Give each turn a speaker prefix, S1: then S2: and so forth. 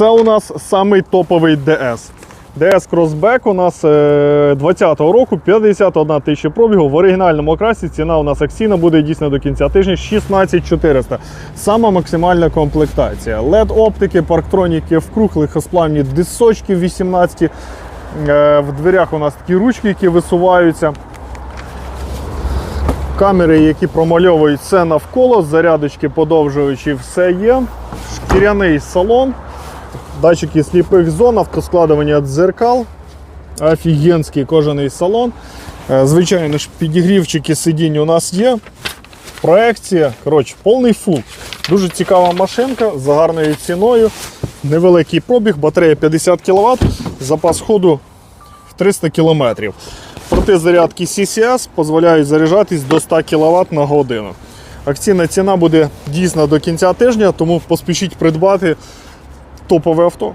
S1: Це у нас самий топовий DS. DS Crossback у нас е, 20-го року 51 тисяча пробігу. В оригінальному окрасі ціна у нас акційна буде дійсно до кінця тижня 16400. Сама максимальна комплектація. LED оптики, парктроніки вкруг, легкосплавні дисочки 18. Е, В дверях у нас такі ручки, які висуваються. Камери, які промальовують все навколо, зарядочки подовжуючі, все є. Шкіряний салон, датчики сліпих зон, автоскладування дзеркал, офігенський кожаний салон. Е, Звичайно ж, підігрівчики сидінь у нас є. Проекція, коротше, повний фул. Дуже цікава машинка за гарною ціною. Невеликий пробіг, батарея 50 кВт, запас ходу в 300 км. Проти зарядки CCS дозволяють заряджатись до 100 кВт на годину. Акційна ціна буде дійсно до кінця тижня, тому поспішіть придбати топове авто.